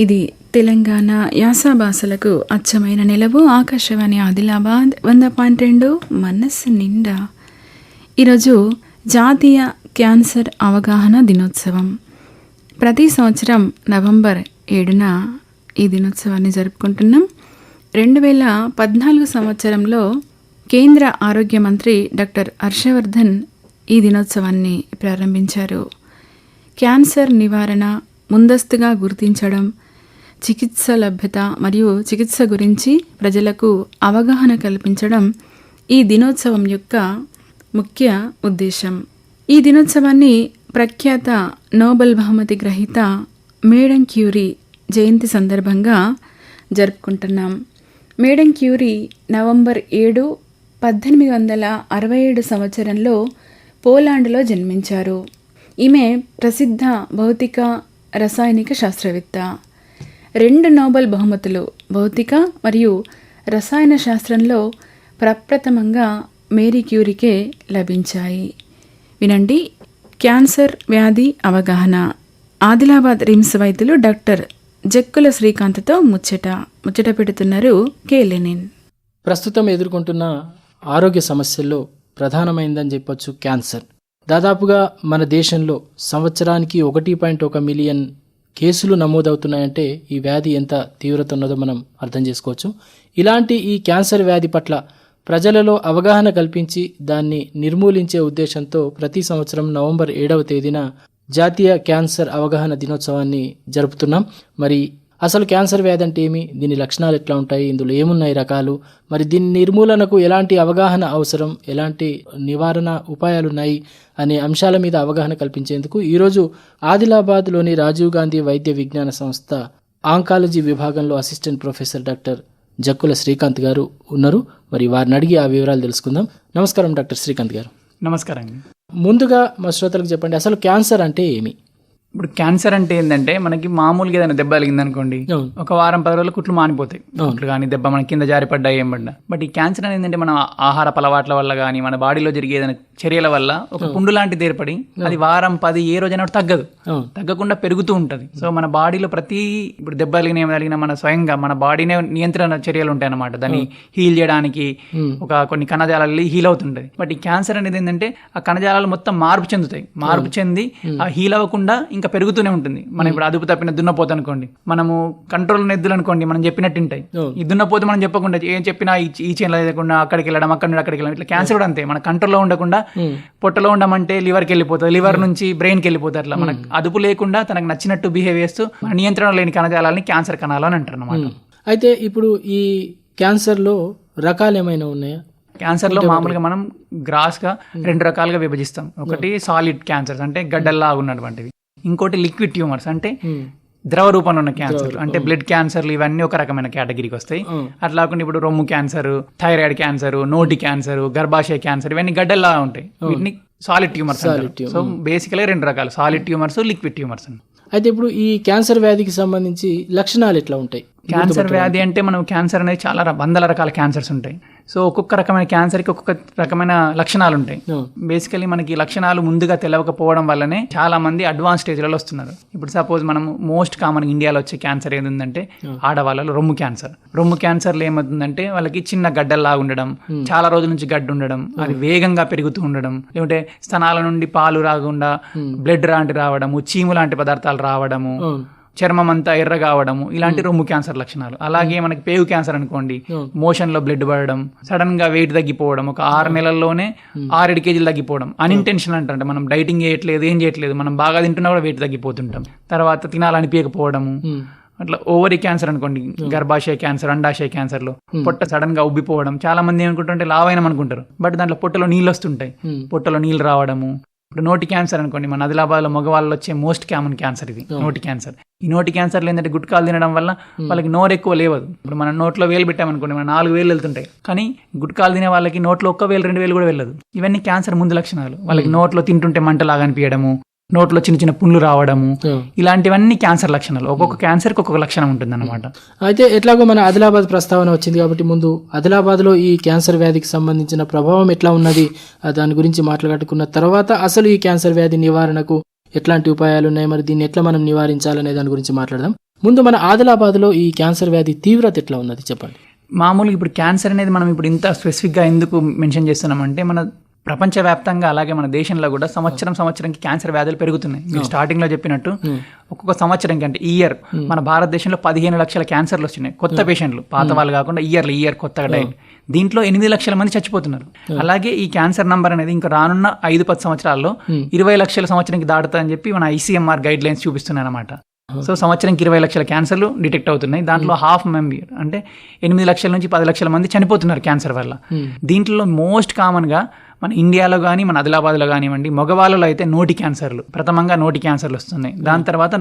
ఇది తెలంగాణ యాస భాషలకు అచ్చమైన నిలవు. ఆకాశవాణి ఆదిలాబాద్ వంద పాయింట్ రెండు మనస్సు నిండా. ఈరోజు జాతీయ క్యాన్సర్ అవగాహన దినోత్సవం. ప్రతి సంవత్సరం నవంబర్ ఏడున ఈ దినోత్సవాన్ని జరుపుకుంటున్నాం. రెండు వేల పద్నాలుగు సంవత్సరంలో కేంద్ర ఆరోగ్య మంత్రి డాక్టర్ హర్షవర్ధన్ ఈ దినోత్సవాన్ని ప్రారంభించారు. క్యాన్సర్ నివారణ ముందస్తుగా గుర్తించడం చికిత్స లభ్యత మరియు చికిత్స గురించి ప్రజలకు అవగాహన కల్పించడం ఈ దినోత్సవం యొక్క ముఖ్య ఉద్దేశం. ఈ దినోత్సవాన్ని ప్రఖ్యాత నోబెల్ బహుమతి గ్రహీత మేడం క్యూరీ జయంతి సందర్భంగా జరుపుకుంటున్నాం. మేడం క్యూరీ నవంబర్ ఏడు పద్దెనిమిది వందల అరవై ఏడు సంవత్సరంలో పోలాండ్లో జన్మించారు. ఈమె ప్రసిద్ధ భౌతిక రసాయనిక శాస్త్రవేత్త. రెండు నోబెల్ బహుమతులు భౌతిక మరియు రసాయన శాస్త్రంలో ప్రప్రథమంగా మేరీ క్యూరికే లభించాయి. వినండి. క్యాన్సర్ వ్యాధి అవగాహన. ఆదిలాబాద్ రిమ్స్ వైద్యులు డాక్టర్ జక్కుల శ్రీకాంత్తో ముచ్చట. ముచ్చట పెడుతున్నారు కే. లెనిన్. ప్రస్తుతం ఎదుర్కొంటున్న ఆరోగ్య సమస్యల్లో ప్రధానమైందని చెప్పొచ్చు క్యాన్సర్. దాదాపుగా మన దేశంలో సంవత్సరానికి ఒకటి పాయింట్ ఒక మిలియన్ కేసులు నమోదవుతున్నాయంటే ఈ వ్యాధి ఎంత తీవ్రత ఉన్నదో మనం అర్థం చేసుకోవచ్చు. ఇలాంటి ఈ క్యాన్సర్ వ్యాధి పట్ల ప్రజలలో అవగాహన కల్పించి దాన్ని నిర్మూలించే ఉద్దేశంతో ప్రతి సంవత్సరం నవంబర్ ఏడవ తేదీన జాతీయ క్యాన్సర్ అవగాహన దినోత్సవాన్ని జరుపుతున్నాం. మరి అసలు క్యాన్సర్ వ్యాధి అంటే ఏమి? దీని లక్షణాలు ఎట్లా ఉంటాయి? ఇందులో ఏమున్నాయి రకాలు? మరి దీని నిర్మూలనకు ఎలాంటి అవగాహన అవసరం? ఎలాంటి నివారణ ఉపాయాలు ఉన్నాయి అనే అంశాల మీద అవగాహన కల్పించేందుకు ఈరోజు ఆదిలాబాద్లోని రాజీవ్ గాంధీ వైద్య విజ్ఞాన సంస్థ ఆంకాలజీ విభాగంలో assistant professor doctor Jakkula Srikanth garu ఉన్నారు. మరి వారిని అడిగి ఆ వివరాలు తెలుసుకుందాం. నమస్కారం డాక్టర్ శ్రీకాంత్ గారు. నమస్కారం ముందుగా మా శ్రోతలకు చెప్పండి అసలు క్యాన్సర్ అంటే ఏమి? ఇప్పుడు క్యాన్సర్ అంటే ఏంటంటే మనకి మామూలుగా ఏదైనా దెబ్బ అనుకోండి. ఒక వారం పది రోజులు కుట్లు మానిపోతాయి. కుట్లు కానీ దెబ్బ మన కింద జారిపడ్డా ఏం పడ్డా. బట్ ఈ క్యాన్సర్ అనేది ఏంటంటే మన ఆహార అలవాట్ల వల్ల కానీ మన బాడీలో జరిగే ఏదైనా చర్యల వల్ల ఒక పుండు లాంటిది ఏర్పడి అది వారం పది ఏ రోజైనా తగ్గదు. తగ్గకుండా పెరుగుతూ ఉంటుంది. సో మన బాడీలో ప్రతి ఇప్పుడు దెబ్బ తగిలిన ఏమి తగిలినా మన స్వయంగా మన బాడీనే నియంత్రణ చర్యలు ఉంటాయి అన్నమాట దాన్ని హీల్ చేయడానికి ఒక కొన్ని కణజాలాలు హీల్ అవుతుంటది. బట్ ఈ క్యాన్సర్ అనేది ఏంటంటే ఆ కణజాలాలు మొత్తం మార్పు చెందుతాయి. మార్పు చెంది ఆ హీల్ అవ్వకుండా ఇంకా పెరుగుతూనే ఉంటుంది. మనం ఇప్పుడు అదుపు తప్పిన దున్నపోతు అనుకోండి. మనము కంట్రోల్ ఎద్దులు అనుకోండి మనం చెప్పినట్టు ఉంటాయి అవును. ఈ దున్నపోతు మనం చెప్పకుండా ఏం చెప్పినా ఈ చేనులో లేకుండా అక్కడికి వెళ్ళడం అక్కడ నుండి అక్కడికి వెళ్ళడం ఇట్లా క్యాన్సర్ కూడా అంతే. మన కంట్రోల్లో ఉండకుండా పొట్టలో ఉండమంటే లివర్కి వెళ్ళిపోతుంది. లివర్ నుంచి బ్రెయిన్కి వెళ్ళిపోతుంది అట్లా. మనకు అదుపు లేకుండా తనకు నచ్చినట్టు బిహేవ్ చేస్తూ నియంత్రణ లేని కణజాలాలని క్యాన్సర్ కణాలు అని అంటారు అనమాట అయితే ఇప్పుడు ఈ క్యాన్సర్లో రకాలు ఏమైనా ఉన్నాయా? క్యాన్సర్లో మామూలుగా మనం గ్రాస్గా రెండు రకాలుగా విభజిస్తాం. ఒకటి సాలిడ్ క్యాన్సర్స్ అంటే గడ్డల్లా ఉన్నటువంటివి. ఇంకోటి లిక్విడ్ ట్యూమర్స్ అంటే ద్రవ రూపంలో ఉన్న క్యాన్సర్ అంటే బ్లడ్ క్యాన్సర్లు ఇవన్నీ ఒక రకమైన కేటగిరీకి వస్తాయి. అట్లా కాకుండా ఇప్పుడు రొమ్ము క్యాన్సర్ థైరాయిడ్ క్యాన్సర్ నోటి క్యాన్సర్ గర్భాశయ క్యాన్సర్ ఇవన్నీ గడ్డల్లా ఉంటాయి. వీటిని సాలిడ్ ట్యూమర్స్ సో బేసికల్గా రెండు రకాలు సాలిడ్ ట్యూమర్స్ లిక్విడ్ ట్యూమర్స్ అయితే ఇప్పుడు ఈ క్యాన్సర్ వ్యాధికి సంబంధించి లక్షణాలు ఎట్లా ఉంటాయి? క్యాన్సర్ వ్యాధి అంటే మనం క్యాన్సర్ అనేది చాలా వందల రకాల క్యాన్సర్స్ ఉంటాయి. సో ఒక్కొక్క రకమైన క్యాన్సర్కి ఒక్కొక్క రకమైన లక్షణాలు ఉంటాయి. బేసికలీ మనకి లక్షణాలు ముందుగా తెలియకపోవడం వల్లనే చాలా మంది అడ్వాన్స్ స్టేజ్లలో వస్తున్నారు. ఇప్పుడు సపోజ్ మనం మోస్ట్ కామన్ ఇండియాలో వచ్చే క్యాన్సర్ ఏంటంటే ఆడవాళ్ళలో రొమ్ము క్యాన్సర్. రొమ్ము క్యాన్సర్లో ఏమవుతుందంటే వాళ్ళకి చిన్న గడ్డల్లా ఉండడం చాలా రోజుల నుంచి గడ్డు ఉండడం అది వేగంగా పెరుగుతూ ఉండడం లేకుంటే స్తనాల నుండి పాలు రాకుండా బ్లడ్ లాంటి రావడము చీము లాంటి పదార్థాలు రావడము. చర్మం అంతా ఎర్ర కావడము ఇలాంటి రొమ్ము క్యాన్సర్ లక్షణాలు. అలాగే మనకి పేగు క్యాన్సర్ అనుకోండి మోషన్లో బ్లడ్ పడడం సడన్గా వెయిట్ తగ్గిపోవడం ఒక ఆరు నెలల్లోనే ఆరేడు కేజీలు తగ్గిపోవడం. అన్ఇంటెన్షన్ అంటే మనం డైటింగ్ చేయట్లేదు ఏం చేయట్లేదు. మనం బాగా తింటున్నా కూడా వెయిట్ తగ్గిపోతుంటాం. తర్వాత తినాలనిపించకపోవడము. అట్లా ఓవరీ క్యాన్సర్ అనుకోండి గర్భాశయ క్యాన్సర్ అండాశయ క్యాన్సర్లో పొట్ట సడన్గా ఉబ్బిపోవడం. చాలా మంది ఏమనుకుంటుంటే లావైనం అనుకుంటారు. బట్ దాంట్లో పొట్టలో నీళ్ళు వస్తుంటాయి. పొట్టలో నీళ్ళు రావడము ఇప్పుడు నోటి క్యాన్సర్ అనుకోండి మన ఆదిలాబాద్లో మగవాళ్ళు వచ్చే మోస్ట్ కామన్ క్యాన్సర్ ఇది నోటి క్యాన్సర్. ఈ నోటి క్యాన్సర్ ఏంటంటే గుట్కాలు తినడం వల్ల వాళ్ళకి నోరు ఎక్కువ లేవదు. ఇప్పుడు మనం నోట్లో వేలు పెట్టామనుకోండి మన నాలుగు వేలు వెళ్తుంటాయి. కానీ గుట్కాలు తినే వాళ్ళకి నోట్లో ఒక్క వేలు రెండు వేలు కూడా వెళ్ళదు. ఇవన్నీ క్యాన్సర్ ముందు లక్షణాలు. వాళ్ళకి నోట్లో తింటుంటే మంటలాగా అనిపించడము నోట్లో చిన్న చిన్న పుండ్లు రావడము. ఇలాంటివన్నీ క్యాన్సర్ లక్షణాలు. ఒక్కొక్క క్యాన్సర్కి ఒక్కొక్క లక్షణం ఉంటుంది అనమాట అయితే ఎట్లాగో మన ఆదిలాబాద్ ప్రస్తావన వచ్చింది కాబట్టి ముందు ఆదిలాబాద్లో ఈ క్యాన్సర్ వ్యాధికి సంబంధించిన ప్రభావం ఎట్లా ఉన్నది దాని గురించి మాట్లాడుకున్న తర్వాత అసలు ఈ క్యాన్సర్ వ్యాధి నివారణకు ఎట్లాంటి ఉపాయాలు ఉన్నాయి మరి దీన్ని ఎట్లా మనం నివారించాలనే దాని గురించి మాట్లాడదాం. ముందు మన ఆదిలాబాద్లో ఈ క్యాన్సర్ వ్యాధి తీవ్రత ఎట్లా ఉన్నది చెప్పండి. మామూలుగా ఇప్పుడు క్యాన్సర్ అనేది మనం ఇప్పుడు ఇంత స్పెసిఫిక్గా ఎందుకు మెన్షన్ చేస్తున్నామంటే మన ప్రపంచవ్యాప్తంగా అలాగే మన దేశంలో కూడా సంవత్సరం సంవత్సరంకి క్యాన్సర్ వ్యాధులు పెరుగుతున్నాయి. మీరు స్టార్టింగ్లో చెప్పినట్టు ఒక్కొక్క సంవత్సరంకి అంటే ఇయర్ మన భారతదేశంలో పదిహేను లక్షల క్యాన్సర్లు వస్తున్నాయి. కొత్త పేషెంట్లు పాత వాళ్ళు కాకుండా ఇయర్లు ఇయర్ కొత్తగా డైట్ దీంట్లో ఎనిమిది లక్షల మంది చచ్చిపోతున్నారు. అలాగే ఈ క్యాన్సర్ నంబర్ అనేది ఇంకా రానున్న ఐదు పది సంవత్సరాల్లో ఇరవై లక్షల సంవత్సరానికి దాటుతుందని చెప్పి మన ఐసీఎంఆర్ గైడ్ లైన్స్ చూపిస్తున్నాయి అనమాట సో సంవత్సరానికి ఇరవై లక్షల క్యాన్సర్లు డిటెక్ట్ అవుతున్నాయి. దాంట్లో హాఫ్ మెంబర్ అంటే ఎనిమిది లక్షల నుంచి పది లక్షల మంది చనిపోతున్నారు క్యాన్సర్ వల్ల. దీంట్లో మోస్ట్ కామన్గా మన ఇండియాలో కానీ మన ఆదిలాబాద్లో కానివ్వండి మగవాళ్ళలో అయితే నోటి క్యాన్సర్లు ప్రథమంగా నోటి క్యాన్సర్లు వస్తున్నాయి. దాని తర్వాత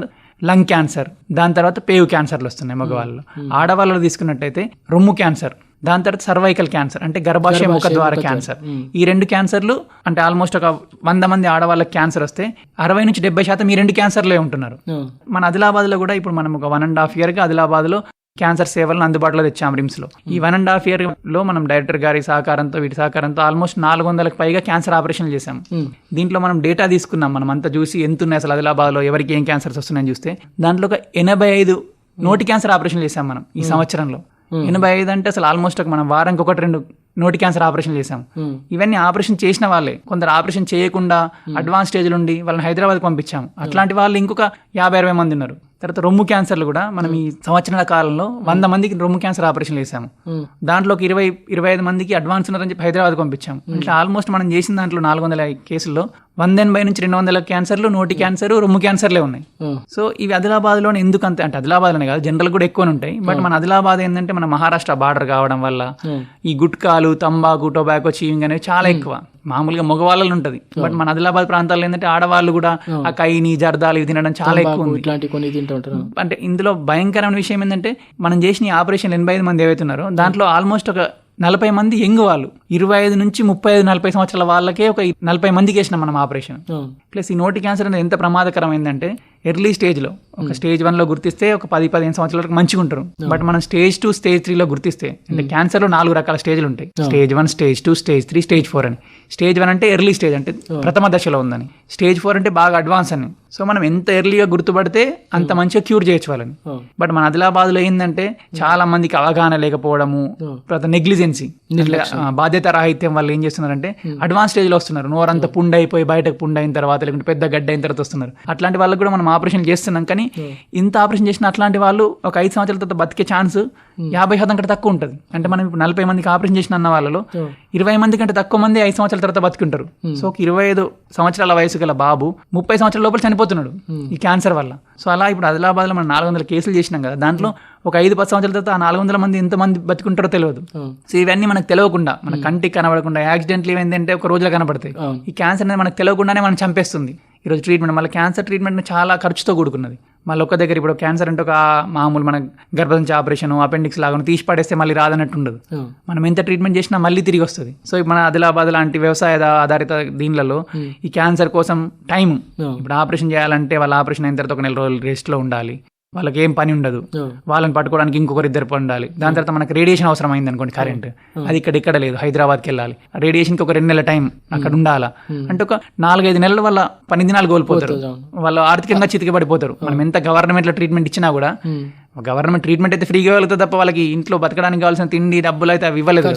లంగ్ క్యాన్సర్ దాని తర్వాత పేవు క్యాన్సర్లు వస్తున్నాయి మగవాళ్ళలో. ఆడవాళ్ళలో తీసుకున్నట్టయితే రొమ్ము క్యాన్సర్ దాని తర్వాత సర్వైకల్ క్యాన్సర్ అంటే గర్భాశయ ముఖ ద్వార క్యాన్సర్. ఈ రెండు క్యాన్సర్లు అంటే ఆల్మోస్ట్ ఒక వంద మంది ఆడవాళ్ళకి క్యాన్సర్ వస్తే అరవై నుంచి డెబ్బై శాతం ఈ రెండు క్యాన్సర్లే ఉంటున్నారు. మన ఆదిలాబాద్లో కూడా ఇప్పుడు మనం ఒక వన్ అండ్ హాఫ్ ఇయర్గా ఆదిలాబాద్లో క్యాన్సర్ సేవలను అందుబాటులో తెచ్చాం రిమ్స్లో. ఈ వన్ అండ్ హాఫ్ ఇయర్లో మనం డైరెక్టర్ గారి సహకారంతో వీటి సహకారంతో ఆల్మోస్ట్ నాలుగు వందలకు పైగా క్యాన్సర్ ఆపరేషన్లు చేశాం. దీంట్లో మనం డేటా తీసుకున్నాం. మనం అంతా చూసి ఎంత ఉన్నాయి అసలు ఆదిలాబాద్లో ఎవరికి ఏం క్యాన్సర్స్ వస్తున్నాయని చూస్తే. దాంట్లో ఒక ఎనభై ఐదు నోటి క్యాన్సర్ ఆపరేషన్ చేశాం మనం ఈ సంవత్సరంలో. ఎనభై ఐదు అంటే అసలు ఆల్మోస్ట్ ఒక మనం వారానికి ఒకటి రెండు నోటి క్యాన్సర్ ఆపరేషన్ చేశాం. ఇవన్నీ ఆపరేషన్ చేసిన వాళ్ళే. కొందరు ఆపరేషన్ చేయకుండా అడ్వాన్స్ స్టేజ్లో ఉండి వాళ్ళని హైదరాబాద్కి పంపించాం. అట్లాంటి వాళ్ళు ఇంకొక యాభై అరవై మంది ఉన్నారు. తర్వాత రొమ్ము క్యాన్సర్లు కూడా మనం ఈ సంవత్సరాల కాలంలో వంద మందికి రొమ్ము క్యాన్సర్ ఆపరేషన్ చేశాము. దాంట్లో ఒక ఇరవై ఇరవై ఐదు మందికి అడ్వాన్స్ ఉన్నారని చెప్పి హైదరాబాద్ పంపించాం. ఇట్లా ఆల్మోస్ట్ మనం చేసిన దాంట్లో నాలుగు వందల కేసుల్లో వంద ఎనభై నుంచి రెండు వందల క్యాన్సర్లు నోటి క్యాన్సర్ రొమ్ము క్యాన్సర్లే ఉన్నాయి. సో ఇవి ఆదిలాబాద్లో ఎందుకు అంతే అంటే ఆదిలాబాద్లోనే కాదు జనరల్ కూడా ఎక్కువ ఉంటాయి. బట్ మన ఆదిలాబాద్ ఏంటంటే మన మహారాష్ట్ర బార్డర్ కావడం వల్ల ఈ గుట్కాలు తంబాకు టొబాకో చీవింగ్ అనేవి చాలా ఎక్కువ. మామూలుగా మగవాళ్ళలో ఉంటది. బట్ మన ఆదిలాబాద్ ప్రాంతాల్లో ఏంటంటే ఆడవాళ్ళు కూడా ఆ కైని జర్దాలు ఇవి తినడం చాలా ఎక్కువ ఉంది. ఇట్లాంటి కొన్ని అంటే ఇందులో భయంకరమైన విషయం ఏంటంటే మనం చేసిన ఆపరేషన్ ఎనభై ఐదు మంది ఏవైతే ఉన్నారో దాంట్లో ఆల్మోస్ట్ ఒక నలభై మంది యంగ్ వాళ్ళు. ఇరవై ఐదు నుంచి ముప్పై ఐదు నలభై సంవత్సరాల వాళ్ళకే ఒక నలభై మందికి వేసినాం మనం ఆపరేషన్. ప్లస్ ఈ నోటి క్యాన్సర్ అనేది ఎంత ప్రమాదకరమైందంటే ఎర్లీ స్టేజ్లో. ఒక స్టేజ్ వన్లో గుర్తిస్తే ఒక పది పదిహేను సంవత్సరాల వరకు మంచిగా ఉంటారు. బట్ మనం స్టేజ్ టూ స్టేజ్ త్రీలో గుర్తిస్తే అంటే క్యాన్సర్లో నాలుగు రకాల స్టేజ్లు ఉంటాయి. Stage one stage two stage three stage four అని. స్టేజ్ వన్ అంటే ఎర్లీ స్టేజ్ అంటే ప్రథమ దశలో ఉందని. స్టేజ్ ఫోర్ అంటే బాగా అడ్వాన్స్ అని. సో మనం ఎంత ఎర్లీగా గుర్తుపడితే అంత మంచిగా క్యూర్ చేయొచ్చు వాళ్ళని. బట్ మన ఆదిలాబాద్లో ఏంటంటే చాలా మందికి అవగాహన లేకపోవడము తర్వాత నెగ్లిజెన్సీ. బాధ్యత రాహిత్యం వల్ల ఏం చేస్తున్నారంటే అడ్వాన్స్ స్టేజ్లో వస్తున్నారు. నోరంతా పుండ్ అయిపోయి బయటకు పుండ్ అయిన తర్వాత లేకుంటే పెద్ద గడ్డ అయిన తర్వాత వస్తున్నారు. అట్లాంటి వాళ్ళకి కూడా మనం ఆపరేషన్ చేస్తున్నాం. కానీ ఇంత ఆపరేషన్ చేసిన అట్లాంటి వాళ్ళు ఒక ఐదు సంవత్సరాల తర్వాత బతికే ఛాన్స్ యాభై శాతం కంటే తక్కువ ఉంటుంది. అంటే మనం ఇప్పుడు నలభై మందికి ఆపరేషన్ చేసిన అన్న వాళ్ళలో ఇరవై మంది కంటే తక్కువ మంది ఐదు సంవత్సరాల తర్వాత బతికుంటారు. సో ఒక ఇరవై ఐదు సంవత్సరాల వయసు గల బాబు ముప్పై సంవత్సరాల లోపల చనిపోతున్నాడు ఈ క్యాన్సర్ వల్ల. సో అలా ఇప్పుడు ఆదిలాబాద్లో మనం నాలుగు వందల కేసులు చేసినాం కదా. దాంట్లో ఒక ఐదు పది సంవత్సరాల తర్వాత ఆ నాలుగు వందల మంది ఎంతమంది బతికుంటారో తెలియదు. సో ఇవన్నీ మనకు తెలియకుండా మన కంటికి కనబడకుండా యాక్సిడెంట్లు ఏమైందంటే ఒక రోజులో కనబడతాయి. ఈ క్యాన్సర్ అనేది మనకు తెలియకుండానే మనం చంపేస్తుంది. ఈరోజు ట్రీట్మెంట్ మళ్ళీ క్యాన్సర్ ట్రీట్మెంట్ చాలా ఖర్చుతో కూడుకున్నది. మళ్ళీ ఒక్క దగ్గర ఇప్పుడు క్యాన్సర్ అంటే ఒక మామూలు మన గర్భసంచి ఆపరేషన్ అపెండిక్స్ లాగా తీసి పడేస్తే మళ్ళీ రాదన్నట్టు ఉండదు. మనం ఎంత ట్రీట్మెంట్ చేసినా మళ్ళీ తిరిగి వస్తుంది. సో మన ఆదిలాబాద్ లాంటి వ్యవసాయ ఆధారిత దీనిలలో ఈ క్యాన్సర్ కోసం టైం ఇప్పుడు ఆపరేషన్ చేయాలంటే వాళ్ళ ఆపరేషన్ అయిన తర్వాత ఒక నెల రోజులు రెస్ట్లో ఉండాలి. వాళ్ళకి ఏం పని ఉండదు. వాళ్ళని పట్టుకోవడానికి ఇంకొకరు ఇద్దరు ఉండాలి. దాని తర్వాత మనకి రేడియేషన్ అవసరం అయింది అనుకోండి కరెంట్ అది ఇక్కడ ఇక్కడ లేదు. హైదరాబాద్కి వెళ్ళాలి. రేడియేషన్కి ఒక రెండు నెలల టైం అక్కడ ఉండాలా? అంటే ఒక నాలుగైదు నెలల వల్ల పని దినాలు కోల్పోతారు. వాళ్ళు ఆర్థికంగా చితికిపడిపోతారు. మనం ఎంత గవర్నమెంట్లో ట్రీట్మెంట్ ఇచ్చినా కూడా గవర్నమెంట్ ట్రీట్మెంట్ అయితే ఫ్రీగా వెళ్తుంది తప్ప వాళ్ళకి ఇంట్లో బతకడానికి కావాల్సిన తిండి డబ్బులు అయితే అవి ఇవ్వలేదు.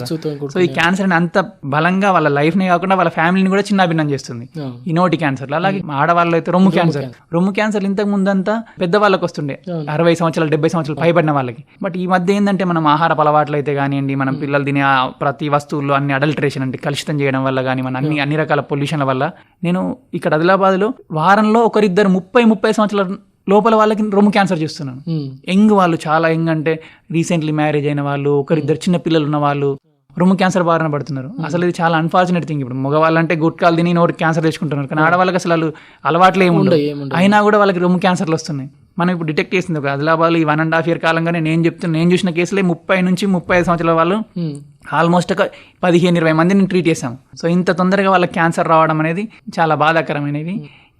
సో ఈ క్యాన్సర్ అని అంత బలంగా వాళ్ళ లైఫ్ని కాకుండా వాళ్ళ ఫ్యామిలీని కూడా చిన్నాభిన్నం చేస్తుంది. ఈ నోటి క్యాన్సర్ అలాగే ఆడవాళ్ళు అయితే రొమ్ము క్యాన్సర్ రొమ్ము క్యాన్సర్ ఇంతకు ముందంతా పెద్ద వాళ్ళకి వస్తుండే అరవై సంవత్సరాలు డెబ్బై సంవత్సరాలు పైబడిన వాళ్ళకి. బట్ ఈ మధ్య ఏంటంటే మనం ఆహార అలవాట్లు అయితే కానివ్వండి మనం పిల్లలు తినే ప్రతి వస్తువుల్లో అన్ని అడల్టరేషన్ అంటే కలుషితం చేయడం వల్ల కానీ మన అన్ని అన్ని రకాల పొల్యూషన్ల వల్ల. నేను ఇక్కడ ఆదిలాబాద్లో వారంలో ఒకరిద్దరు ముప్పై ముప్పై సంవత్సరాల లోపల వాళ్ళకి రొమ్ము క్యాన్సర్ చేస్తున్నాను. యంగ్ వాళ్ళు చాలా యంగ్ అంటే రీసెంట్లీ మ్యారేజ్ అయిన వాళ్ళు ఒకరిద్దరు చిన్న పిల్లలు ఉన్న వాళ్ళు రొమ్ము క్యాన్సర్ బారిన పడుతున్నారు. అసలు ఇది చాలా అన్ఫార్చునేట్ థింగ్ ఇప్పుడు. మగవాళ్ళంటే గుట్కాలు తిని నోటి క్యాన్సర్ తెచ్చుకుంటున్నారు. కానీ ఆడవాళ్ళకి అసలు వాళ్ళు అలవాట్లు ఏమి ఉండవు అయినా కూడా వాళ్ళకి రొమ్ము క్యాన్సర్లు వస్తున్నాయి. మనం ఇప్పుడు డిటెక్ట్ చేసింది ఒక ఆదిలాబాద్ ఈ వన్ అండ్ హాఫ్ ఇయర్ కాలంగానే నేను చెప్తున్నా నేను చూసిన కేసులే ముప్పై నుంచి ముప్పై ఐదు సంవత్సరాల వాళ్ళు ఆల్మోస్ట్ ఒక పదిహేను ఇరవై మందిని ట్రీట్ చేశాం సో ఇంత తొందరగా వాళ్ళకి క్యాన్సర్ రావడం అనేది చాలా బాధాకరమైనవి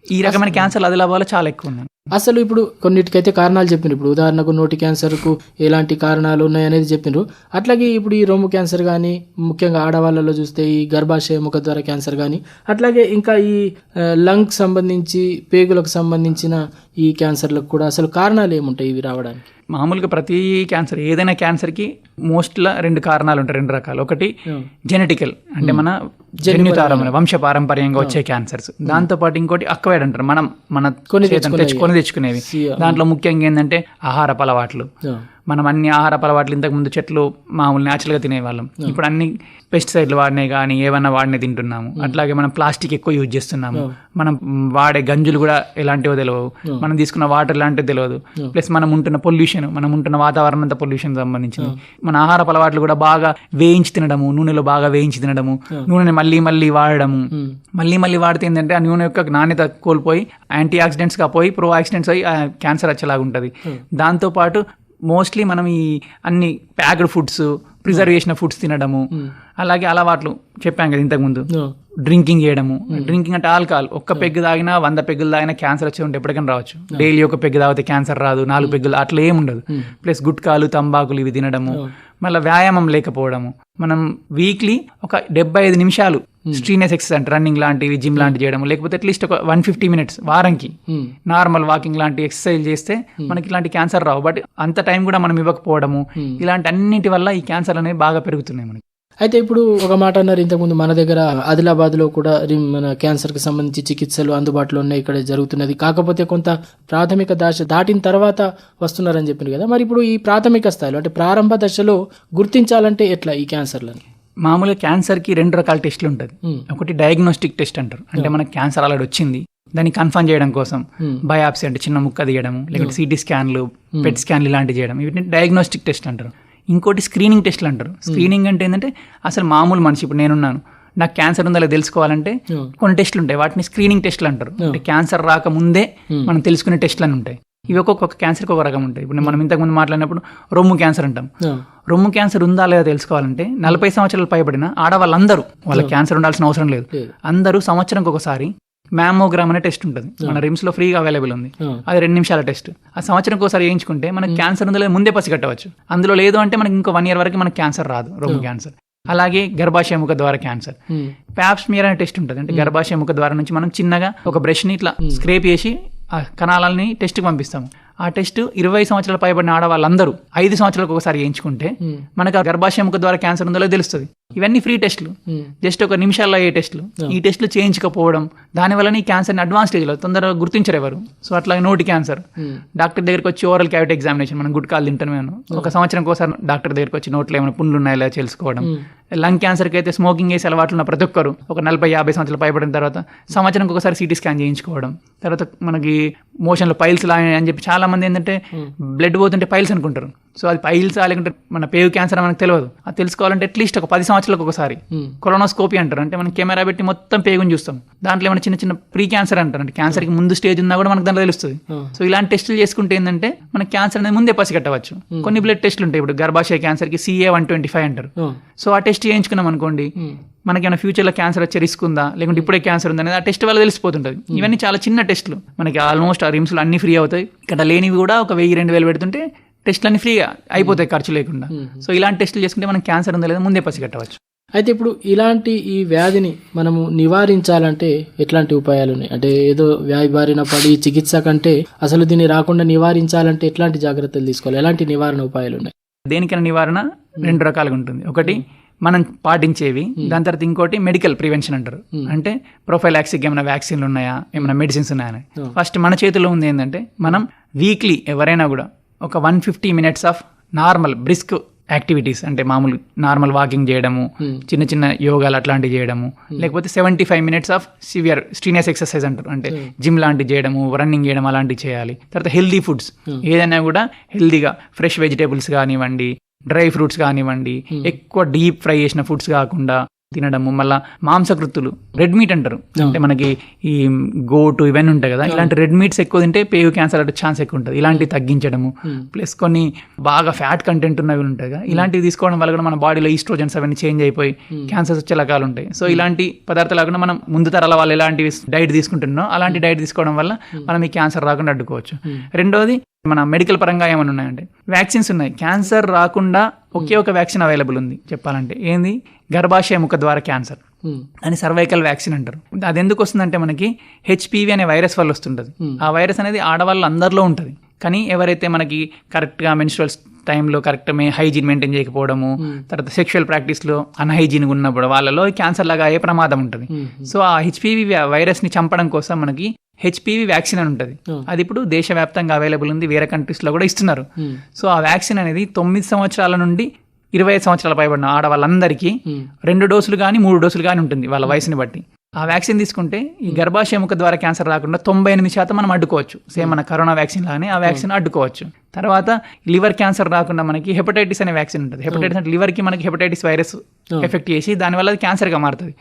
ఈ రకమైన క్యాన్సర్ ఆదిలాబాద్లో చాలా ఎక్కువ ఉంది అసలు ఇప్పుడు కొన్నిటికైతే కారణాలు చెప్పిండ్రు ఇప్పుడు ఉదాహరణకు నోటి క్యాన్సర్కు ఎలాంటి కారణాలు ఉన్నాయనేది చెప్పిండ్రు అట్లాగే ఇప్పుడు ఈ రొమ్ము క్యాన్సర్ కానీ ముఖ్యంగా ఆడవాళ్ళలో చూస్తే ఈ గర్భాశయ ముఖద్వార క్యాన్సర్ కానీ అట్లాగే ఇంకా ఈ లంగ్ సంబంధించి పేగులకు సంబంధించిన ఈ క్యాన్సర్లకు కూడా అసలు కారణాలు ఏముంటాయి ఇవి రావడానికి? మామూలుగా ప్రతి క్యాన్సర్ ఏదైనా క్యాన్సర్కి మోస్ట్లా రెండు కారణాలు ఉంటాయి రెండు రకాలు. ఒకటి జెనెటికల్ అంటే మన జన్యుతారమైన వంశ పారంపర్యంగా వచ్చే క్యాన్సర్స్ దాంతో పాటు ఇంకోటి అక్వైడ్ అంటారు మనం మన కొని తెచ్చుకునేవి. దాంట్లో ముఖ్యంగా ఏంటంటే ఆహారపు అలవాట్లు. మనం అన్ని ఆహారపు అలవాట్లు ఇంతకు ముందు చెట్లు మామూలు న్యాచురల్గా తినేవాళ్ళం. ఇప్పుడు అన్ని పెస్టిసైడ్లు వాడినే కానీ ఏమన్నా వాడినే తింటున్నాము. అట్లాగే మనం ప్లాస్టిక్ ఎక్కువ యూజ్ చేస్తున్నాము. మనం వాడే గంజులు కూడా ఎలాంటివో తెలియవు మనం తీసుకున్న వాటర్ ఎలాంటివి తెలియదు ప్లస్ మనం ఉంటున్న పొల్యూషన్ మనం ఉంటున్న వాతావరణం అంతా పొల్యూషన్ సంబంధించింది. మన ఆహారపు అలవాట్లు కూడా బాగా వేయించి తినడము నూనెలో బాగా వేయించి తినడము. నూనెని మళ్ళీ మళ్ళీ వాడడము. మళ్ళీ మళ్ళీ వాడితే ఏంటంటే ఆ నూనె యొక్క నాణ్యత కోల్పోయి యాంటీ ఆక్సిడెంట్స్గా పోయి ప్రో ఆక్సిడెంట్స్ అయ్యి క్యాన్సర్ వచ్చేలాగా ఉంటుంది. దాంతోపాటు మోస్ట్లీ మనం ఈ అన్ని ప్యాక్డ్ ఫుడ్స్ ప్రిజర్వ్ చేసిన ఫుడ్స్ తినడము అలాగే అలవాట్లు చెప్పాం కదా ఇంతకుముందు డ్రింకింగ్ చేయడము. డ్రింకింగ్ అంటే ఆల్కహాల్. ఒక్క పెగ్గు తాగినా వంద పెగ్గులు తాగినా క్యాన్సర్ వచ్చే ఉంటే ఎప్పటికైనా రావచ్చు. డైలీ ఒక పెగ్గు తాగితే క్యాన్సర్ రాదు నాలుగు పెగ్గులు అట్లా ఏం ఉండదు. ప్లస్ గుట్కాలు తంబాకులు ఇవి తినడము. మళ్ళీ వ్యాయామం లేకపోవడము. మనం వీక్లీ ఒక డెబ్బై ఐదు నిమిషాలు స్ట్రీనెస్ ఎక్సర్సైజ్ అంటే రన్నింగ్ లాంటివి జిమ్ లాంటివి చేయడం లేకపోతే అట్లీస్ట్ ఒక వన్ ఫిఫ్టీ మినిట్స్ వారంకి ఉమ్, నార్మల్ వాకింగ్ లాంటి ఎక్సర్సైజ్ చేస్తే మనకి ఇలాంటి క్యాన్సర్ రావు. బట్ అంత టైం కూడా మనం ఇవ్వకపోవడము ఇలాంటి అన్నిటి వల్ల ఈ క్యాన్సర్ అనేవి బాగా పెరుగుతున్నాయి మనకి. అయితే ఇప్పుడు ఒక మాట అన్నారు ఇంతకుముందు మన దగ్గర ఆదిలాబాద్లో కూడా మన క్యాన్సర్కి సంబంధించి చికిత్సలు అందుబాటులో ఉన్నాయి ఇక్కడ జరుగుతున్నది. కాకపోతే కొంత ప్రాథమిక దశ దాటిన తర్వాత వస్తున్నారని చెప్పింది కదా. మరి ఇప్పుడు ఈ ప్రాథమిక స్థాయిలో అంటే ప్రారంభ దశలో గుర్తించాలంటే ఎట్లా ఈ క్యాన్సర్లని? మామూలుగా క్యాన్సర్కి రెండు రకాల టెస్టులు ఉంటుంది. ఒకటి డయాగ్నోస్టిక్ టెస్ట్ అంటారు. అంటే మనకి క్యాన్సర్ ఆల్రెడీ వచ్చింది. దాన్ని కన్ఫర్మ్ చేయడం కోసం. బయాప్సీ అంటే చిన్న ముక్క తీయడం లేకపోతే సిటీ స్కాన్లు పెట్ స్కాన్లు ఇలాంటివి చేయడం. వీటిని డయాగ్నోస్టిక్ టెస్ట్ అంటారు. ఇంకోటి స్క్రీనింగ్ టెస్ట్లు అంటారు. స్క్రీనింగ్ అంటే ఏంటంటే అసలు మామూలు మనిషి ఇప్పుడు నేనున్నాను. నాకు క్యాన్సర్ ఉందా లేదా తెలుసుకోవాలంటే. కొన్ని టెస్టులు ఉంటాయి. వాటిని స్క్రీనింగ్ టెస్ట్లు అంటారు. అంటే క్యాన్సర్ రాకముందే మనం తెలుసుకునే టెస్ట్లు అని ఉంటాయి. ఇవి ఒక్కొక్క క్యాన్సర్కి ఒక రకం ఉంటాయి. ఇప్పుడు మనం ఇంతకుముందు మాట్లాడినప్పుడు రొమ్ము క్యాన్సర్ అంటాం. రొమ్ము క్యాన్సర్ ఉందా లేదా తెలుసుకోవాలంటే నలభై సంవత్సరాలు పైబడిన ఆడవాళ్ళందరూ వాళ్ళ క్యాన్సర్ ఉండాల్సిన అవసరం లేదు. అందరూ సంవత్సరంకి ఒకసారి మ్యామోగ్రామ్ అనే టెస్ట్ ఉంటుంది. మన రిమ్స్లో ఫ్రీగా అవైలబుల్ ఉంది. అది రెండు నిమిషాల టెస్ట్. ఆ సంవత్సరంకి ఒకసారి వేయించుకుంటే మనకి క్యాన్సర్ ఉందో లేదో ముందే పసిగట్టవచ్చు అందులో లేదు అంటే మనకి ఇంకో వన్ ఇయర్ వరకు మనకి క్యాన్సర్ రాదు రొమ్ము క్యాన్సర్. అలాగే గర్భాశయ ముఖ ద్వారా క్యాన్సర్. ప్యాప్స్మియర్ అనే టెస్ట్ ఉంటుంది. అంటే గర్భాశయ ముఖ ద్వారా నుంచి మనం చిన్నగా ఒక బ్రష్ని ఇట్లా స్క్రేప్ చేసి ఆ కణాలని టెస్ట్కి పంపిస్తాము. ఆ టెస్ట్ ఇరవై సంవత్సరాల పైబడిన ఆడవాళ్ళందరూ ఐదు సంవత్సరాలకు ఒకసారి చేయించుకుంటే ఉమ్, మనకు ఆ గర్భాశయ ముఖ ద్వారా క్యాన్సర్ ఉందో తెలుస్తుంది. ఇవన్నీ ఫ్రీ టెస్టులు. ఉమ్, జస్ట్ ఒక నిమిషాల్లో అయ్యే టెస్టులు. ఈ టెస్టులు చేయించకపోవడం దానివల్ల ఈ క్యాన్సర్ని అడ్వాన్స్ స్టేజ్లో తొందరగా గుర్తించరు ఎవరు. సో అట్లా నోటి క్యాన్సర్ ఉమ్, డాక్టర్ దగ్గరికి వచ్చి ఓరల్ క్యావిటీ ఎగ్జామినేషన్ మనం గుడ్ కాల్ తింటాను మేము ఒక సంవత్సరం ఒకసారి డాక్టర్ దగ్గరికి వచ్చి నోట్లో ఏమైనా పుండ్లు ఉన్నాయో తెలుసుకోవడం. లంగ్ క్యాన్సర్కి అయితే స్మోకింగ్ చేసే అలవాట్లు ఉన్న ప్రతి ఒక్కరు ఒక నలభై యాభై సంవత్సరాలు పైబడిన తర్వాత సంవత్సరంకి ఒకసారి సిటీ స్కాన్ చేయించుకోవడం. తర్వాత మనకి మోషన్లో పైల్స్ లా అని చెప్పి చాలా మంది ఏంటంటే బ్లడ్ పోతుంటే పైల్స్ అనుకుంటారు. సో అది పైల్స్ లేకుంటే మన పేవ్ క్యాన్సర్ మనకు తెలియదు. అది తెలుసుకోవాలంటే అట్లీస్ట్ ఒక పది సంవత్సరాలకు ఒకసారి కొలనోస్కోపీ అంటారు. అంటే మనం కెమెరా పెట్టి మొత్తం పేగుని చూస్తాం. దాంట్లో ఏమైనా చిన్న చిన్న ప్రీ క్యాన్సర్ అంటారు. అంటే క్యాన్సర్కి ముందు స్టేజ్ ఉన్నా కూడా మనకు దాంట్లో తెలుస్తుంది. సో ఇలాంటి టెస్టులు చేసుకుంటే ఏంటంటే మన క్యాన్సర్ అనేది ముందే పసిగట్టవచ్చు కొన్ని బ్లడ్ టెస్టులు ఉంటాయి. ఇప్పుడు గర్భాశయ క్యాన్సర్కి సిఏ వన్ ట్వంటీ ఫైవ్ అంటారు. సో ఆ టెస్ట్ చేయించుకున్నాం అనుకోండి మనకేమైనా ఫ్యూచర్లో క్యాన్సర్ వచ్చే రిస్క్ ఉందా? లేకుంటే ఇప్పుడే క్యాన్సర్ ఉందా అనేది ఆ టెస్ట్ వల్ల తెలిసిపోతుంటుంది. ఇవన్నీ చాలా చిన్న టెస్టులు. మనకి ఆల్మోస్ట్ ఆ రిమ్స్లో అన్ని ఫ్రీ అవుతాయి. ఇక్కడ లేనివి కూడా ఒక వెయ్యి రెండు వేలు పెడుతుంటే టెస్టులు అన్ని ఫ్రీగా అయిపోతాయి ఖర్చు లేకుండా. సో ఇలాంటి టెస్టులు చేసుకుంటే మనం క్యాన్సర్ ఉందా లేదా ముందే పసిగట్టవచ్చు. అయితే ఇప్పుడు ఇలాంటి ఈ వ్యాధిని మనము నివారించాలంటే ఎట్లాంటి ఉపాయాలు ఉన్నాయి? అంటే ఏదో వ్యాధి బారిన పడి చికిత్స కంటే అసలు దీన్ని రాకుండా నివారించాలంటే ఎట్లాంటి జాగ్రత్తలు తీసుకోవాలి? ఎలాంటి నివారణ ఉపాయాలు ఉన్నాయి? దేనికైనా నివారణ రెండు రకాలుగా ఉంటుంది. ఒకటి మనం పాటించేవి. దాని తర్వాత ఇంకోటి మెడికల్ ప్రివెన్షన్ అంటారు. అంటే ప్రొఫైలాక్సిక్ ఏమైనా వ్యాక్సిన్లు ఉన్నాయా? ఏమైనా మెడిసిన్స్ ఉన్నాయా ఫస్ట్ మన చేతిలో ఉంది ఏంటంటే మనం వీక్లీ ఎవరైనా కూడా ఒక one fifty minutes of normal brisk activities అంటే మామూలు నార్మల్ వాకింగ్ చేయడము చిన్న చిన్న యోగాలు అట్లాంటివి చేయడము లేకపోతే seventy five minutes of severe strenuous exercise అంటారు. అంటే జిమ్ లాంటివి చేయడము రన్నింగ్ చేయడం అలాంటివి చేయాలి. తర్వాత హెల్దీ ఫుడ్స్ ఏదైనా కూడా హెల్దీగా ఫ్రెష్ వెజిటేబుల్స్ కానివ్వండి డ్రై ఫ్రూట్స్ కానివ్వండి ఎక్కువ డీప్ ఫ్రై చేసిన ఫుడ్స్ కాకుండా తినడము మళ్ళా మాంసకృత్తులు రెడ్ మీట్ అంటారు. అంటే మనకి ఈ గోటు ఇవన్నీ ఉంటాయి కదా ఇలాంటి రెడ్ మీట్స్ ఎక్కువ తింటే పేగు క్యాన్సర్ అంటే ఛాన్స్ ఎక్కువ ఉంటుంది. ఇలాంటివి తగ్గించడము. ప్లస్ కొన్ని బాగా ఫ్యాట్ కంటెంట్ ఉన్నవి ఉంటాయి కదా. ఇలాంటివి తీసుకోవడం వల్ల కూడా మన బాడీలో ఈస్ట్రోజన్స్ అవన్నీ చేంజ్ అయిపోయి క్యాన్సర్స్ వచ్చే రకాలు ఉంటాయి. సో ఇలాంటి పదార్థాలు కాకుండా మనం ముందు తరాల వాళ్ళు ఎలాంటి డైట్ తీసుకుంటున్నాం అలాంటి డైట్ తీసుకోవడం వల్ల మనం ఈ క్యాన్సర్ రాకుండా అడ్డుకోవచ్చు. రెండోది మన మెడికల్ పరంగా ఏమైనా ఉన్నాయంటే వ్యాక్సిన్స్ ఉన్నాయి. క్యాన్సర్ రాకుండా ఒకే ఒక వ్యాక్సిన్ అవైలబుల్ ఉంది చెప్పాలంటే. ఏంది? గర్భాశయ ముఖ ద్వారా క్యాన్సర్. అని సర్వైకల్ వ్యాక్సిన్ అంటారు. అది ఎందుకు వస్తుందంటే మనకి హెచ్పివి అనే వైరస్ వల్ల వస్తుంటుంది. ఆ వైరస్ అనేది ఆడవాళ్ళు అందరిలో ఉంటుంది. కానీ ఎవరైతే మనకి కరెక్ట్గా మెన్స్ట్రల్స్ టైంలో కరెక్ట్ మే హైజీన్ మెయింటైన్ చేయకపోవడము తర్వాత సెక్షువల్ ప్రాక్టీస్లో అన్హైజీన్ ఉన్నప్పుడు వాళ్ళలో క్యాన్సర్ లాగా అయ్యే ప్రమాదం ఉంటుంది. సో ఆ హెచ్పివి వైరస్ని చంపడం కోసం మనకి హెచ్పివి వ్యాక్సిన్ అని ఉంటుంది. అది ఇప్పుడు దేశవ్యాప్తంగా అవైలబుల్ ఉంది వేరే కంట్రీస్లో కూడా ఇస్తున్నారు. సో ఆ వ్యాక్సిన్ అనేది తొమ్మిది సంవత్సరాల నుండి ఇరవై ఐదు సంవత్సరాల పైబడిన ఆడవాళ్ళందరికీ రెండు డోసులు కానీ మూడు డోసులు కానీ ఉంటుంది వాళ్ళ వయసుని బట్టి. ఆ వ్యాక్సిన్ తీసుకుంటే ఈ గర్భాశయ ముఖ ద్వారా క్యాన్సర్ రాకుండా తొంభై ఎనిమిది శాతం మనం అడ్డుకోవచ్చు. సేమ్ మన కరోనా వ్యాక్సిన్ లాగానే ఆ వ్యాక్సిన్ అడ్డుకోవచ్చు. తర్వాత లివర్ క్యాన్సర్ రాకుండా మనకి హెపటైటిస్ అనే వ్యాక్సిన్ ఉంటుంది. హెపటైటిస్ అంటే లివర్కి మనకి హెపటైటిస్ వైరస్ ఎఫెక్ట్ చేసి దానివల్ల అది క్యాన్సర్గా మారుతుంది.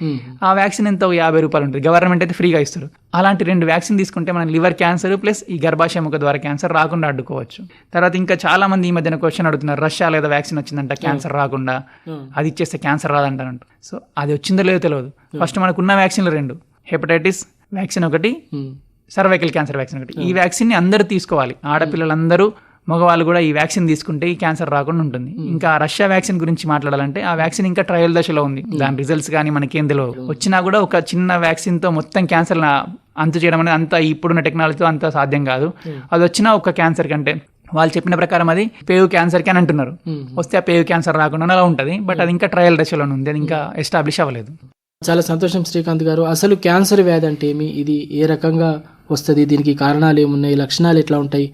ఆ వ్యాక్సిన్ ఎంత యాభై రూపాయలు ఉంటుంది. గవర్నమెంట్ అయితే ఫ్రీగా ఇస్తారు. అలాంటి రెండు వ్యాక్సిన్ తీసుకుంటే మనం లివర్ క్యాన్సర్ ప్లస్ ఈ గర్భాశయ ముఖ ద్వారా క్యాన్సర్ రాకుండా అడ్డుకోవచ్చు. తర్వాత ఇంకా చాలా మంది ఈ మధ్యన క్వశ్చన్ అడుగుతున్నారు రష్యా లేదా వ్యాక్సిన్ వచ్చిందంట క్యాన్సర్ రాకుండా. అది ఇచ్చేస్తే క్యాన్సర్ రాదంటారంట. సో అది వచ్చిందో లేదో తెలియదు ఫస్ట్ మనకున్న వ్యాక్సిన్లు రెండు. హెపటైటిస్ వ్యాక్సిన్ ఒకటి సర్వైకల్ క్యాన్సర్ వ్యాక్సిన్ ఒకటి. ఈ వ్యాక్సిన్ని అందరూ తీసుకోవాలి. ఆడపిల్లలందరూ మగవాళ్ళు కూడా ఈ వ్యాక్సిన్ తీసుకుంటే ఈ క్యాన్సర్ రాకుండా ఉంటుంది. ఇంకా రష్యా వ్యాక్సిన్ గురించి మాట్లాడాలంటే ఆ వ్యాక్సిన్ ఇంకా ట్రయల్ దశలో ఉంది. దాని రిజల్ట్స్ కానీ మనకేం తెలియదు వచ్చినా కూడా ఒక చిన్న వ్యాక్సిన్తో మొత్తం క్యాన్సర్ అంతు చేయడం అనేది అంత ఇప్పుడున్న టెక్నాలజీతో అంత సాధ్యం కాదు. అది వచ్చినా ఒక క్యాన్సర్ కంటే. వాళ్ళు చెప్పిన ప్రకారం అది పేగు క్యాన్సర్ అని అంటున్నారు. వస్తే ఆ పేగు క్యాన్సర్ రాకుండా అలా ఉంటుంది. బట్ అది ఇంకా ట్రయల్ దశలో ఉంది. అది ఇంకా ఎస్టాబ్లిష్ అవ్వలేదు. చాలా సంతోషం శ్రీకాంత్ గారు. అసలు క్యాన్సర్ వ్యాధి అంటే ఏమి? ఇది ఏ రకంగా వస్తుంది. దీనికి కారణాలు ఏమున్నాయి? లక్షణాలు ఎట్లా ఉంటాయి?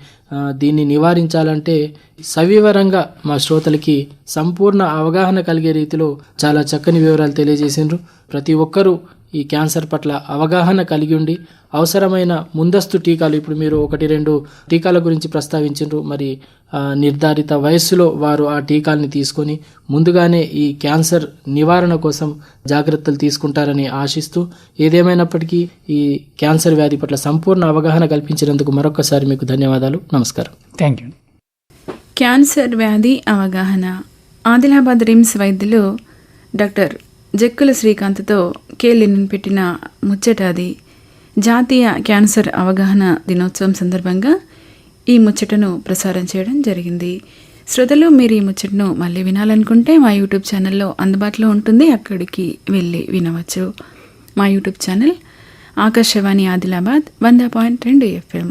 దీన్ని నివారించాలంటే సవివరంగా మా శ్రోతలకి సంపూర్ణ అవగాహన కలిగే రీతిలో చాలా చక్కని వివరాలు తెలియజేసిండ్రు. ప్రతి ఒక్కరూ ఈ క్యాన్సర్ పట్ల అవగాహన కలిగి ఉండి అవసరమైన ముందస్తు టీకాలు ఇప్పుడు మీరు ఒకటి రెండు టీకాల గురించి ప్రస్తావించారు మరి నిర్ధారిత వయస్సులో వారు ఆ టీకాల్ని తీసుకొని ముందుగానే ఈ క్యాన్సర్ నివారణ కోసం జాగ్రత్తలు తీసుకుంటారని ఆశిస్తూ ఏదేమైనప్పటికీ ఈ క్యాన్సర్ వ్యాధి పట్ల సంపూర్ణ అవగాహన కల్పించినందుకు మరొకసారి మీకు ధన్యవాదాలు. నమస్కారం. Thank you. క్యాన్సర్ వ్యాధి అవగాహన. ఆదిలాబాద్ రిమ్స్ వైద్యులు డాక్టర్ జక్కుల శ్రీకాంత్తో కేలిన్ పెట్టిన ముచ్చట అది జాతీయ క్యాన్సర్ అవగాహన దినోత్సవం సందర్భంగా ఈ ముచ్చటను ప్రసారం చేయడం జరిగింది. శ్రోతలు మీరు ఈ ముచ్చటను మళ్ళీ వినాలనుకుంటే మా యూట్యూబ్ ఛానల్లో అందుబాటులో ఉంటుంది. అక్కడికి వెళ్ళి వినవచ్చు. మా యూట్యూబ్ ఛానల్ ఆకాశవాణి ఆదిలాబాద్ వంద పాయింట్ రెండు ఎఫ్ఎం.